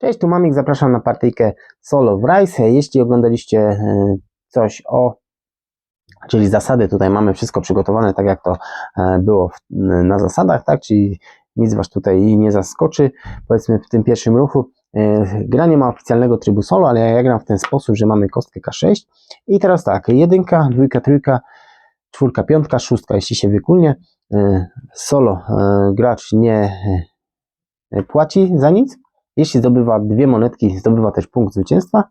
Cześć, tu Mamik, zapraszam na partyjkę Solo w Rise. Jeśli oglądaliście e, coś o, czyli zasady, tutaj mamy wszystko przygotowane tak jak to e, było w, na zasadach, tak, czyli nic Was tutaj nie zaskoczy, powiedzmy w tym pierwszym ruchu. E, Gra nie ma oficjalnego trybu solo, ale ja gram w ten sposób, że mamy kostkę K6 i teraz tak, jedynka, dwójka, trójka, czwórka, piątka, szóstka, jeśli się wykulnie. Solo gracz nie płaci za nic, jeśli zdobywa dwie monetki, zdobywa też punkt zwycięstwa.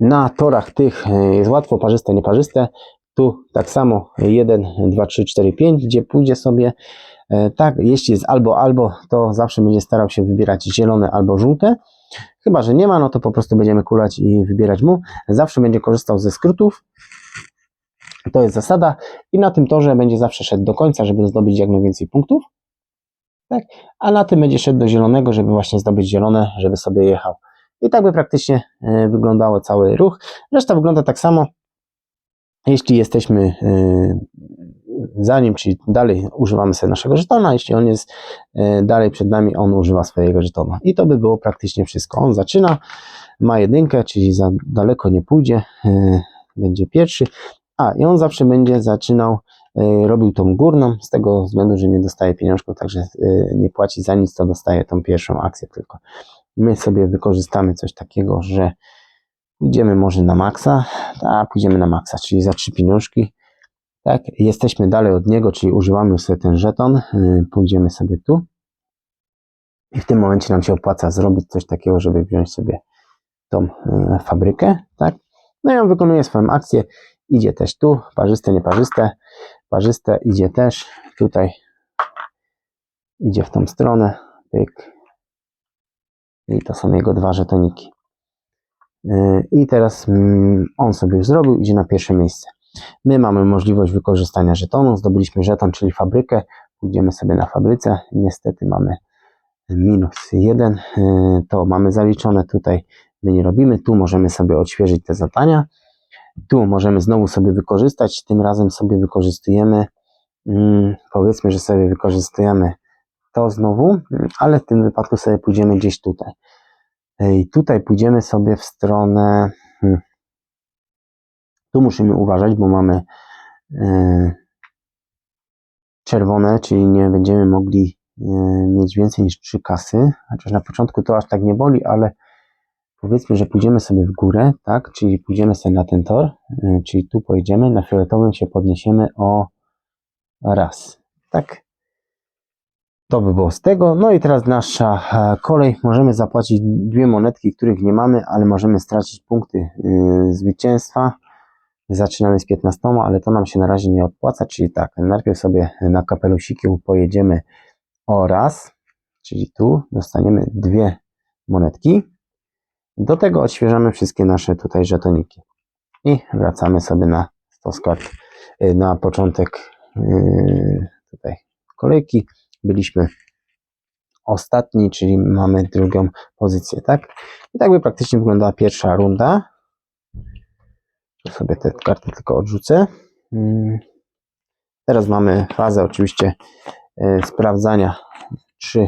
Na torach tych e, jest łatwo, parzyste, nieparzyste. Tu tak samo 1, 2, 3, 4, 5, gdzie pójdzie sobie. e, Tak, jeśli jest albo albo, to zawsze będzie starał się wybierać zielone albo żółte. Chyba, że nie ma, no to po prostu będziemy kulać i wybierać mu. Zawsze będzie korzystał ze skrótów. To jest zasada. I na tym torze będzie zawsze szedł do końca, żeby zdobyć jak najwięcej punktów. Tak? A na tym będzie szedł do zielonego, żeby właśnie zdobyć zielone, żeby sobie jechał. I tak by praktycznie e, wyglądało cały ruch. Reszta wygląda tak samo. Jeśli jesteśmy e, za nim, czyli dalej używamy sobie naszego żetona, jeśli on jest e, dalej przed nami, on używa swojego żetona. I to by było praktycznie wszystko. On zaczyna, ma jedynkę, czyli za daleko nie pójdzie, będzie pierwszy. A, i on zawsze będzie zaczynał, robił tą górną, z tego względu, że nie dostaje pieniążków, także e, nie płaci za nic, to dostaje tą pierwszą akcję tylko. My sobie wykorzystamy coś takiego, że pójdziemy może na maksa, tak, pójdziemy na maksa, czyli za trzy pieniążki, tak, jesteśmy dalej od niego, czyli używamy sobie ten żeton, y, pójdziemy sobie tu. I w tym momencie nam się opłaca zrobić coś takiego, żeby wziąć sobie tą y, fabrykę, tak, no i on wykonuje swoją akcję, idzie też tu, parzyste, nieparzyste, parzyste idzie też tutaj, idzie w tą stronę, pyk, i to są jego dwa żetoniki. Yy, I teraz mm, on sobie już zrobił, idzie na pierwsze miejsce. My mamy możliwość wykorzystania żetonu. Zdobyliśmy żeton, czyli fabrykę. Pójdziemy sobie na fabryce. Niestety mamy minus jeden. Yy, To mamy zaliczone tutaj. My nie robimy. Tu możemy sobie odświeżyć te zadania. Tu możemy znowu sobie wykorzystać. Tym razem sobie wykorzystujemy. mm, Powiedzmy, że sobie wykorzystujemy to znowu, ale w tym wypadku sobie pójdziemy gdzieś tutaj. I tutaj pójdziemy sobie w stronę. hmm, Tu musimy uważać, bo mamy e, czerwone, czyli nie będziemy mogli e, mieć więcej niż trzy kasy. Chociaż na początku to aż tak nie boli, ale powiedzmy, że pójdziemy sobie w górę, tak? Czyli pójdziemy sobie na ten tor, e, czyli tu pojedziemy, na fioletowym się podniesiemy o raz. Tak? To by było z tego. No i teraz nasza e, kolej. Możemy zapłacić dwie monetki, których nie mamy, ale możemy stracić punkty y, zwycięstwa. Zaczynamy z 15, ale to nam się na razie nie opłaca, czyli tak, najpierw sobie na kapelusiku pojedziemy o raz, czyli tu dostaniemy dwie monetki. Do tego odświeżamy wszystkie nasze tutaj żetoniki. I wracamy sobie na stos y, na początek y, tutaj kolejki byliśmy ostatni, czyli mamy drugą pozycję, tak? I tak by praktycznie wyglądała pierwsza runda. Tu sobie te karty tylko odrzucę. Mm. Teraz mamy fazę oczywiście e, sprawdzania, czy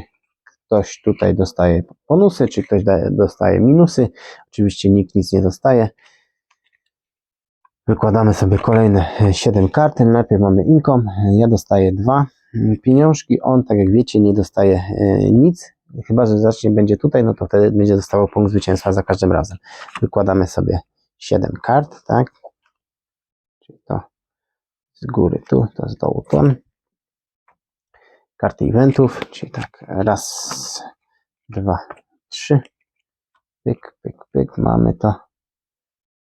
ktoś tutaj dostaje bonusy, czy ktoś dostaje minusy. Oczywiście nikt nic nie dostaje. Wykładamy sobie kolejne 7 kart. Najpierw mamy income. Ja dostaję dwa pieniążki. On, tak jak wiecie, nie dostaje e, nic. Chyba, że zacznie będzie tutaj, no to wtedy będzie dostawał punkt zwycięstwa za każdym razem. Wykładamy sobie 7 kart, tak? Czyli to z góry tu, to z dołu. Karty eventów, czyli tak, raz, dwa, trzy. Pyk, pyk, pyk, mamy to.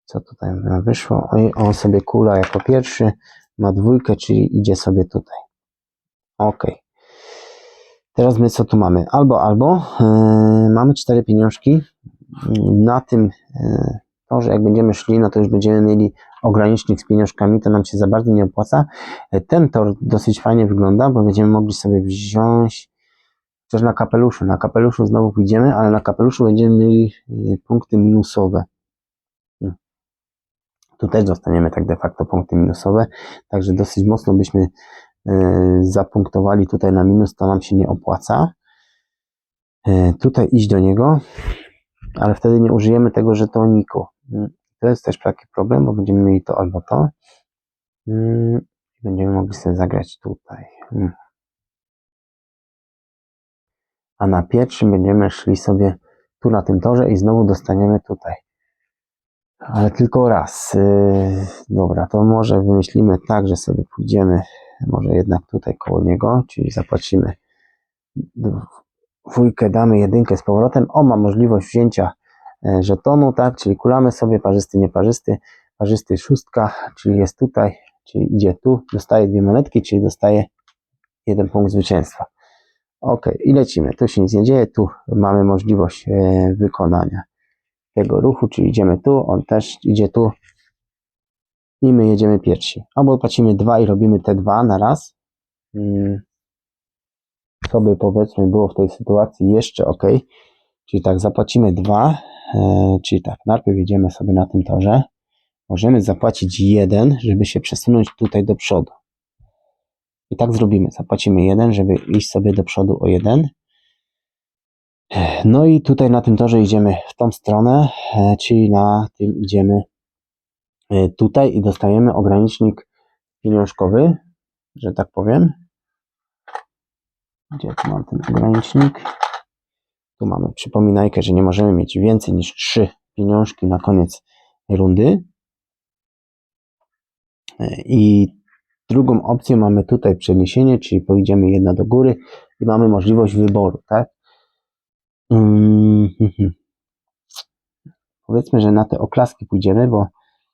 Co tutaj nam wyszło? Oj, on sobie kula jako pierwszy, ma dwójkę, czyli idzie sobie tutaj. Ok. Teraz my co tu mamy? Albo, albo. Yy, mamy cztery pieniążki. Na tym yy, torze, jak będziemy szli, no to już będziemy mieli ogranicznik z pieniążkami, to nam się za bardzo nie opłaca. Yy, Ten tor dosyć fajnie wygląda, bo będziemy mogli sobie wziąć też na kapeluszu. Na kapeluszu znowu pójdziemy, ale na kapeluszu będziemy mieli yy, punkty minusowe. Hmm. Tu też dostaniemy tak de facto punkty minusowe, także dosyć mocno byśmy yy, zapunktowali tutaj na minus, to nam się nie opłaca. e, tutaj iść do niego, ale wtedy nie użyjemy tego żetoniku. Mm, To jest też taki problem, bo będziemy mieli to albo to. Mm, Będziemy mogli sobie zagrać tutaj. Mm. A na pierwszym będziemy szli sobie tu na tym torze i znowu dostaniemy tutaj. Ale tylko raz. Yy, dobra, to może wymyślimy tak, że sobie pójdziemy może jednak tutaj koło niego, czyli zapłacimy dwójkę, damy jedynkę z powrotem. On ma możliwość wzięcia żetonu, tak, czyli kulamy sobie parzysty, nieparzysty, parzysty szóstka, czyli jest tutaj, czyli idzie tu, dostaje dwie monetki, czyli dostaje jeden punkt zwycięstwa. Ok, i lecimy. Tu się nic nie dzieje, tu mamy możliwość e, wykonania tego ruchu, czyli idziemy tu, on też idzie tu i my jedziemy pierwsi. Albo płacimy dwa i robimy te dwa na raz. Mm. Co by powiedzmy było w tej sytuacji jeszcze ok. Czyli tak, zapłacimy dwa, e, czyli tak, najpierw jedziemy sobie na tym torze. Możemy zapłacić jeden, żeby się przesunąć tutaj do przodu. I tak zrobimy. Zapłacimy jeden, żeby iść sobie do przodu o jeden. No i tutaj na tym torze idziemy w tą stronę, e, czyli na tym idziemy e, tutaj i dostajemy ogranicznik pieniążkowy, że tak powiem. Gdzie tu mam ten ogranicznik? Tu mamy przypominajkę, że nie możemy mieć więcej niż trzy pieniążki na koniec rundy. I drugą opcję mamy tutaj przeniesienie, czyli pojedziemy jedna do góry i mamy możliwość wyboru, tak? Mm, mhm. Powiedzmy, że na te oklaski pójdziemy, bo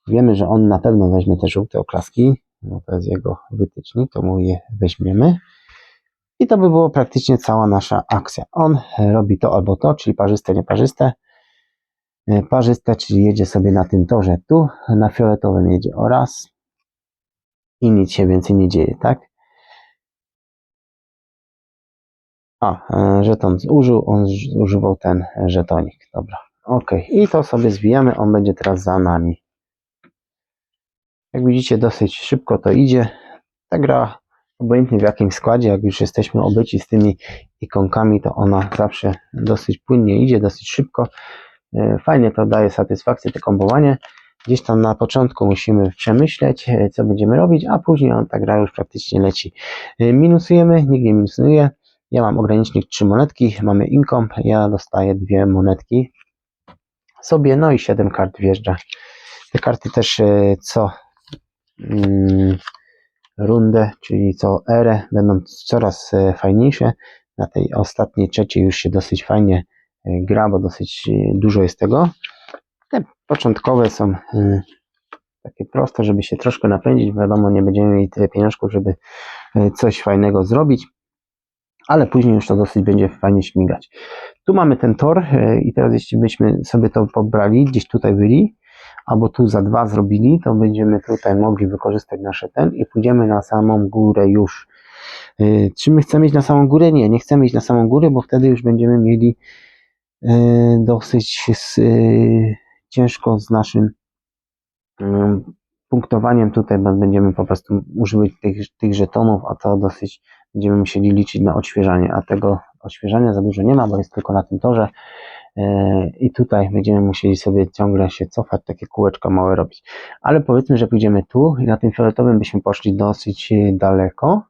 wiemy, że on na pewno weźmie te żółte oklaski, no to jest jego wytycznik, to mu je weźmiemy. I to by było praktycznie cała nasza akcja. On robi to albo to, czyli parzyste, nieparzyste. E, Parzyste, czyli jedzie sobie na tym torze tu, na fioletowym jedzie oraz i nic się więcej nie dzieje, tak? A, e, żeton zużył, on z- używał ten żetonik, dobra. Ok, i to sobie zwijamy, on będzie teraz za nami. Jak widzicie, dosyć szybko to idzie. Ta gra, obojętnie w jakim składzie, jak już jesteśmy obyci z tymi ikonkami, to ona zawsze dosyć płynnie idzie, dosyć szybko. E, Fajnie to daje satysfakcję, to kombowanie. Gdzieś tam na początku musimy przemyśleć, e, co będziemy robić, a później on ta gra już praktycznie leci. E, Minusujemy, nikt nie minusuje. Ja mam ogranicznik 3 monetki, mamy income, ja dostaję dwie monetki sobie, no i 7 kart wjeżdża. Te karty też co mm, rundę, czyli co erę, będą coraz e, fajniejsze. Na tej ostatniej, trzeciej już się dosyć fajnie e, gra, bo dosyć e, dużo jest tego. Te początkowe są takie proste, żeby się troszkę napędzić. Wiadomo, nie będziemy mieli tyle pieniążków, żeby coś fajnego zrobić, ale później już to dosyć będzie fajnie śmigać. Tu mamy ten tor i teraz jeśli byśmy sobie to pobrali, gdzieś tutaj byli, albo tu za dwa zrobili, to będziemy tutaj mogli wykorzystać nasze ten i pójdziemy na samą górę już. E, Czy my chcemy iść na samą górę? Nie, nie chcemy iść na samą górę, bo wtedy już będziemy mieli e, dosyć e, ciężko z naszym punktowaniem tutaj, będziemy po prostu używać tych, tych żetonów, a to dosyć będziemy musieli liczyć na odświeżanie, a tego odświeżania za dużo nie ma, bo jest tylko na tym torze i tutaj będziemy musieli sobie ciągle się cofać, takie kółeczko małe robić. Ale powiedzmy, że pójdziemy tu i na tym fioletowym byśmy poszli dosyć e, daleko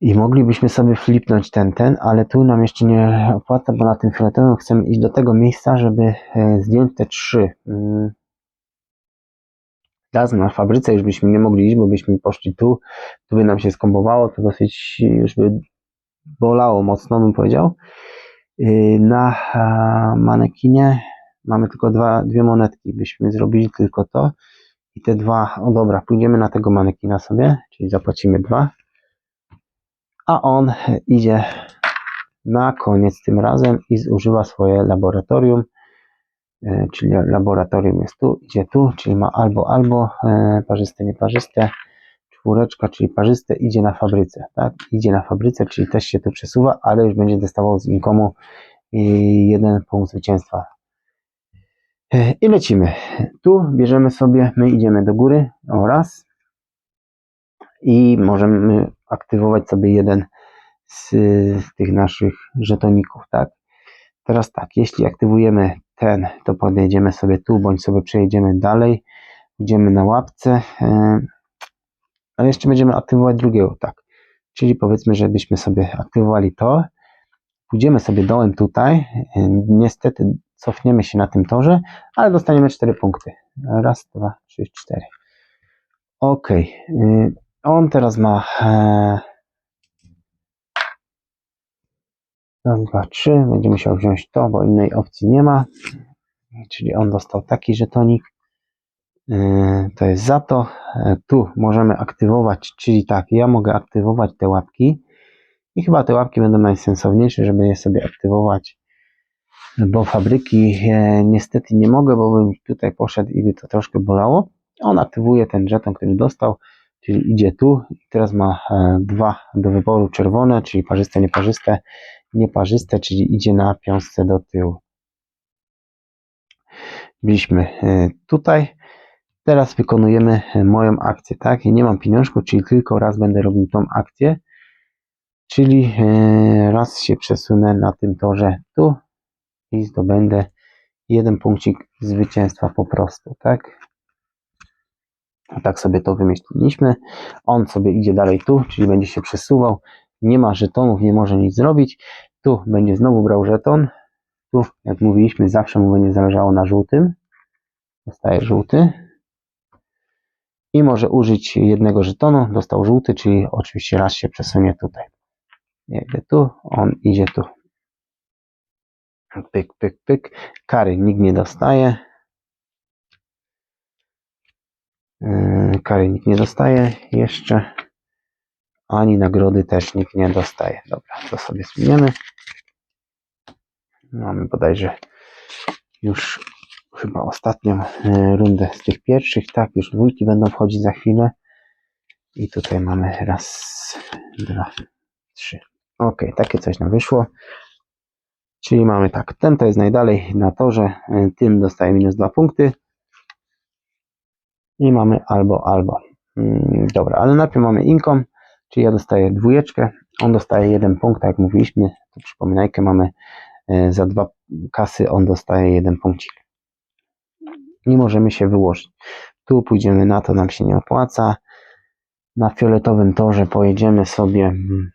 i moglibyśmy sobie flipnąć ten, ten, ale tu nam jeszcze nie opłaca, bo na tym fioletowym chcemy iść do tego miejsca, żeby e, zdjąć te trzy. Mm. Raz na fabryce już byśmy nie mogli iść, bo byśmy poszli tu, tu by nam się skombowało, to dosyć już by bolało mocno, bym powiedział. Yy, Na e, manekinie mamy tylko dwa, dwie monetki, byśmy zrobili tylko to. I te dwa, o dobra, pójdziemy na tego manekina sobie, czyli zapłacimy dwa, a on idzie na koniec tym razem i zużywa swoje laboratorium, e, czyli laboratorium jest tu, idzie tu, czyli ma albo, albo e, parzyste, nieparzyste, czwóreczka, czyli parzyste, idzie na fabryce, tak? Idzie na fabryce, czyli też się tu przesuwa, ale już będzie dostawał z inkomu y, jeden punkt zwycięstwa. E, I lecimy. Tu bierzemy sobie, my idziemy do góry, o raz. I możemy aktywować sobie jeden z, tych naszych żetoników, tak? Teraz tak, jeśli aktywujemy ten, to podjedziemy sobie tu, bądź sobie przejedziemy dalej, idziemy na łapce, e, ale jeszcze będziemy aktywować drugiego, tak. Czyli powiedzmy, żebyśmy sobie aktywowali to, pójdziemy sobie dołem tutaj, niestety cofniemy się na tym torze, ale dostaniemy 4 punkty. Raz, dwa, trzy, cztery. Ok. On teraz ma. e, Raz, dwa, trzy. Będzie musiał wziąć to, bo innej opcji nie ma. Czyli on dostał taki żetonik. E, To jest za to. E, Tu możemy aktywować, czyli tak, ja mogę aktywować te łapki. I chyba te łapki będą najsensowniejsze, żeby je sobie aktywować bo fabryki e, niestety nie mogę, bo bym tutaj poszedł i by to troszkę bolało. On aktywuje ten żeton, który dostał, czyli idzie tu i teraz ma dwa do wyboru czerwone, czyli parzyste, nieparzyste, nieparzyste, czyli idzie na piąsce do tyłu. Byliśmy tutaj. Teraz wykonujemy e, moją akcję, tak? Nie mam pieniążków, czyli tylko raz będę robił tą akcję. Czyli e, raz się przesunę na tym torze tu i zdobędę jeden punkcik zwycięstwa po prostu, tak? Tak sobie to wymyśliliśmy. On sobie idzie dalej tu, czyli będzie się przesuwał. Nie ma żetonów, nie może nic zrobić. Tu będzie znowu brał żeton. Tu, jak mówiliśmy, zawsze mu będzie zależało na żółtym. Dostaje żółty. I może użyć jednego żetonu. Dostał żółty, czyli oczywiście raz się przesunie tutaj. Jedę tu, on idzie tu. Pyk, pyk, pyk. Kary nikt nie dostaje. Yy, Kary nikt nie dostaje jeszcze. Ani nagrody też nikt nie dostaje. Dobra, to sobie zmieniamy. Mamy bodajże już chyba ostatnią yy, rundę z tych pierwszych. Tak, już dwójki będą wchodzić za chwilę. I tutaj mamy raz, dwa, trzy. Ok, takie coś nam wyszło. Czyli mamy tak, ten to jest najdalej na torze, y, tym dostaje minus dwa punkty. I mamy albo, albo. Mm, Dobra, ale najpierw mamy income, czyli ja dostaję dwójeczkę, on dostaje jeden punkt, tak jak mówiliśmy. Tu przypominajkę mamy y, za dwa kasy, on dostaje jeden punkcik. Nie możemy się wyłożyć. Tu pójdziemy na to, nam się nie opłaca. Na fioletowym torze pojedziemy sobie mm,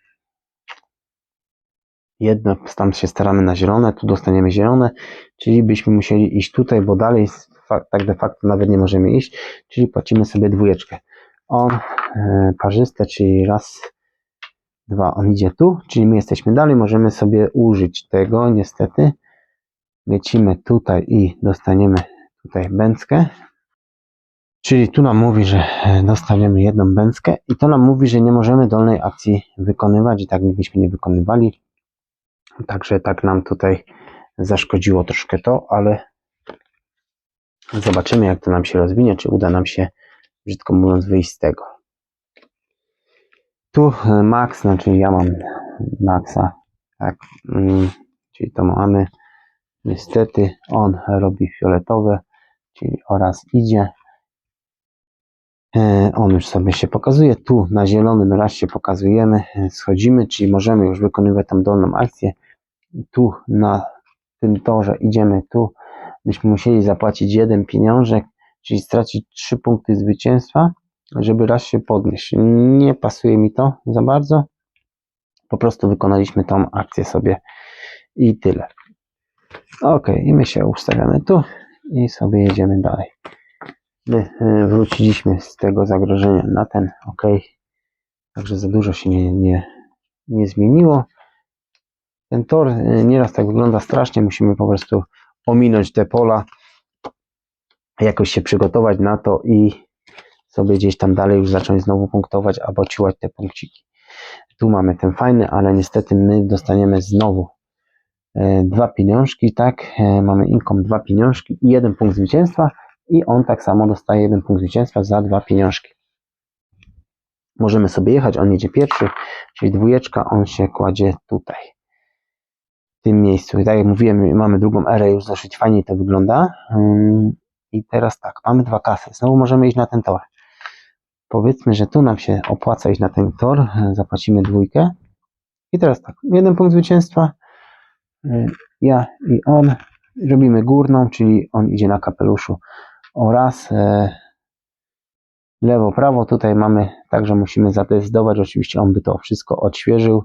jedno, tam się staramy na zielone, tu dostaniemy zielone, czyli byśmy musieli iść tutaj, bo dalej tak de facto nawet nie możemy iść, czyli płacimy sobie dwójeczkę. On e, parzyste, czyli raz, dwa, on idzie tu, czyli my jesteśmy dalej, możemy sobie użyć tego, niestety. Lecimy tutaj i dostaniemy tutaj bęckę. Czyli tu nam mówi, że e, dostaniemy jedną bęckę i to nam mówi, że nie możemy dolnej akcji wykonywać i tak byśmy nie wykonywali. Także tak nam tutaj zaszkodziło troszkę to, ale zobaczymy jak to nam się rozwinie, czy uda nam się, brzydko mówiąc, wyjść z tego. Tu e, max, znaczy ja mam maxa, tak, mm, czyli to mamy. Niestety on robi fioletowe, czyli oraz idzie. E, On już sobie się pokazuje. Tu na zielonym raz się pokazujemy, e, schodzimy, czyli możemy już wykonywać tam dolną akcję. Tu na tym torze idziemy tu. Byśmy musieli zapłacić jeden pieniążek, czyli stracić trzy punkty zwycięstwa, żeby raz się podnieść. Nie pasuje mi to za bardzo. Po prostu wykonaliśmy tą akcję sobie i tyle. Ok, i my się ustawiamy tu i sobie jedziemy dalej. My e, wróciliśmy z tego zagrożenia na ten ok. Także za dużo się nie, nie, nie zmieniło. Ten tor e, nieraz tak wygląda strasznie. Musimy po prostu ominąć te pola, jakoś się przygotować na to i sobie gdzieś tam dalej już zacząć znowu punktować albo ciłać te punkciki. Tu mamy ten fajny, ale niestety my dostaniemy znowu dwa pieniążki, tak? E, Mamy income dwa pieniążki i jeden punkt zwycięstwa i on tak samo dostaje jeden punkt zwycięstwa za dwa pieniążki. Możemy sobie jechać, on jedzie pierwszy, czyli dwójeczka, on się kładzie tutaj, w tym miejscu. I tak jak mówiłem, mamy drugą erę, już dosyć fajnie to wygląda. Ym, I teraz tak, mamy dwa kasy, znowu możemy iść na ten tor. Powiedzmy, że tu nam się opłaca iść na ten tor, zapłacimy dwójkę I teraz tak, jeden punkt zwycięstwa. Y, Ja i on. Robimy górną, czyli on idzie na kapeluszu oraz e, lewo, prawo. Tutaj mamy, także musimy zadecydować. Oczywiście on by to wszystko odświeżył.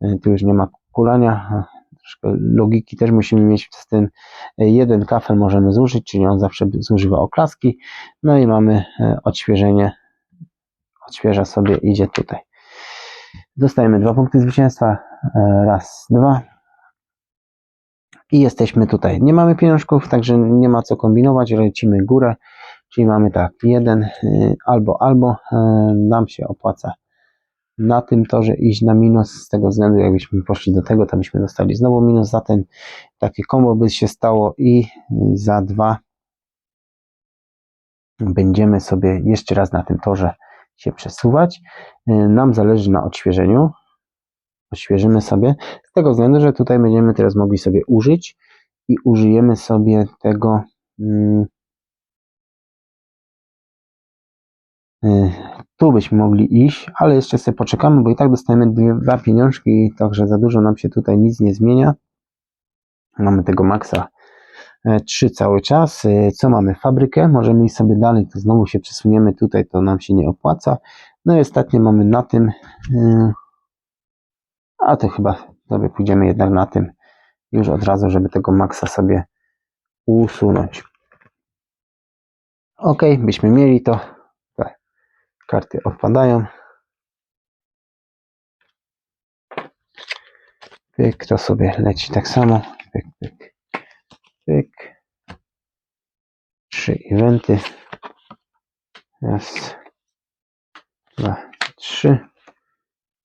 E, Tu już nie ma kulania. Troszkę logiki też musimy mieć z tym. E, Jeden kafel możemy zużyć, czyli on zawsze zużywa oklaski. No i mamy e, odświeżenie. Odświeża sobie, idzie tutaj. Dostajemy dwa punkty zwycięstwa. E, Raz, dwa. I jesteśmy tutaj. Nie mamy pieniążków, także nie ma co kombinować. Lecimy górę. Czyli mamy tak, jeden y, albo, albo y, nam się opłaca na tym torze iść na minus, z tego względu jakbyśmy poszli do tego, to byśmy dostali znowu minus, za ten takie kombo by się stało i y, za dwa będziemy sobie jeszcze raz na tym torze się przesuwać. Nam zależy na odświeżeniu. Odświeżymy sobie, z tego względu, że tutaj będziemy teraz mogli sobie użyć i użyjemy sobie tego mm, Y, Tu byśmy mogli iść, ale jeszcze sobie poczekamy, bo i tak dostajemy dwa pieniążki, także za dużo nam się tutaj nic nie zmienia. Mamy tego maksa 3 cały czas. Y, Co mamy? Fabrykę. Możemy iść sobie dalej, to znowu się przesuniemy tutaj, to nam się nie opłaca. No i ostatnie mamy na tym. A to chyba sobie pójdziemy jednak na tym już od razu, żeby tego maksa sobie usunąć. Ok, byśmy mieli to. Tak. Karty odpadają. Pyk, to sobie leci tak samo. Pyk, pyk, pyk. Trzy eventy. Raz, dwa, trzy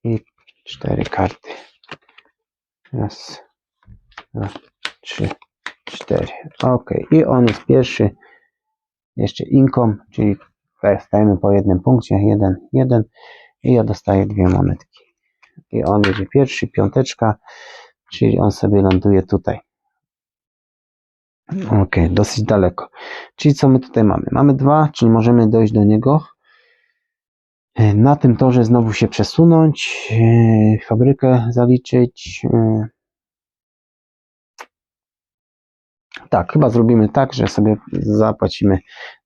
i cztery karty. Raz, dwa, trzy, cztery. Ok, i on jest pierwszy. Jeszcze income, czyli Stajemy po jednym punkcie, jeden, jeden i ja dostaję dwie monetki. I on jedzie pierwszy, piąteczka, czyli on sobie ląduje tutaj. Ok, dosyć daleko. Czyli co my tutaj mamy? Mamy dwa, czyli możemy dojść do niego. E, Na tym torze znowu się przesunąć, e, fabrykę zaliczyć. e. Tak, chyba zrobimy tak, że sobie zapłacimy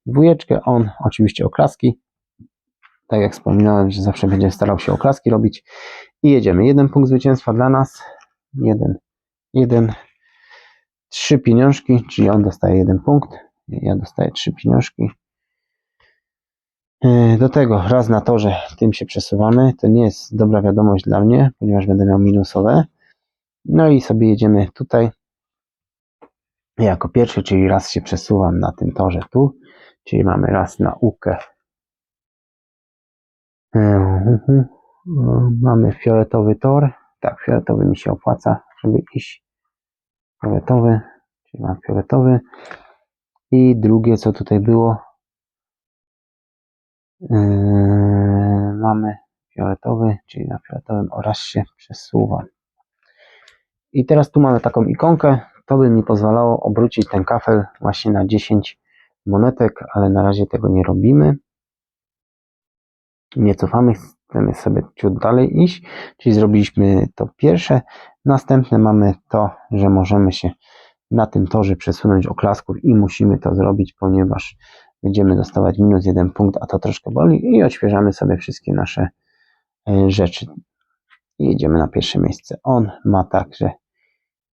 dwójeczkę, on oczywiście oklaski. Tak jak wspominałem, że zawsze będzie starał się oklaski robić. I jedziemy. Jeden punkt zwycięstwa dla nas. Jeden, jeden, trzy pieniążki, czyli on dostaje jeden punkt. Ja dostaję trzy pieniążki. Yy, Do tego raz na torze tym się przesuwamy. To nie jest dobra wiadomość dla mnie, ponieważ będę miał minusowe. No i sobie jedziemy tutaj jako pierwszy, czyli raz się przesuwam na tym torze tu, czyli mamy raz naukę. Mhm. Mamy fioletowy tor. Tak, fioletowy mi się opłaca, żeby iść. Fioletowy, czyli mam fioletowy. I drugie, co tutaj było, mamy fioletowy, czyli na fioletowym oraz się przesuwam. I teraz tu mamy taką ikonkę, to by mi pozwalało obrócić ten kafel właśnie na 10 monetek, ale na razie tego nie robimy. Nie cofamy, chcemy sobie ciut dalej iść, czyli zrobiliśmy to pierwsze. Następne mamy to, że możemy się na tym torze przesunąć oklasków i musimy to zrobić, ponieważ będziemy dostawać minus jeden punkt, a to troszkę boli i odświeżamy sobie wszystkie nasze e, rzeczy. I jedziemy na pierwsze miejsce. On ma tak, że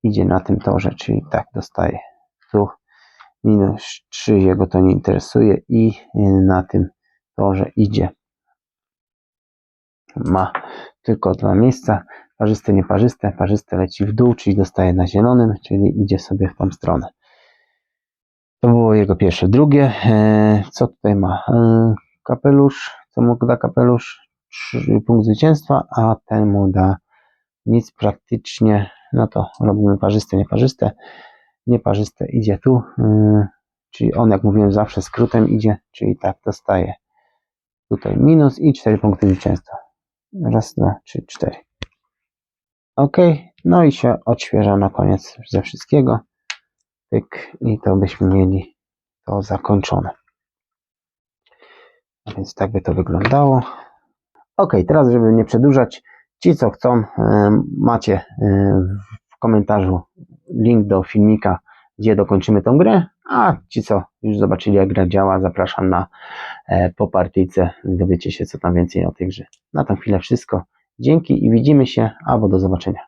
idzie na tym torze, czyli tak dostaje tu minus 3, jego to nie interesuje i y, na tym torze idzie. Ma tylko dwa miejsca, parzyste, nieparzyste. Parzyste leci w dół, czyli dostaje na zielonym, czyli idzie sobie w tą stronę. To było jego pierwsze. Drugie, e, co tutaj ma? E, Kapelusz, co mu da kapelusz? Punkt zwycięstwa, a ten mu da nic praktycznie. No to robimy parzyste, nieparzyste. Nieparzyste idzie tu, yy, czyli on, jak mówiłem, zawsze skrótem idzie, czyli tak dostaje tutaj minus i 4 punkty zwycięstwa. Raz, dwa, trzy, cztery. Ok, no i się odświeża na koniec ze wszystkiego. Pyk, i to byśmy mieli to zakończone. Więc tak by to wyglądało. Ok, teraz, żeby nie przedłużać, Ci, co chcą, e, macie e, w komentarzu link do filmika, gdzie dokończymy tą grę, a ci, co już zobaczyli, jak gra działa, zapraszam na e, po partyjce, dowiecie się, co tam więcej o tej grze. Na tę chwilę wszystko. Dzięki i widzimy się, albo do zobaczenia.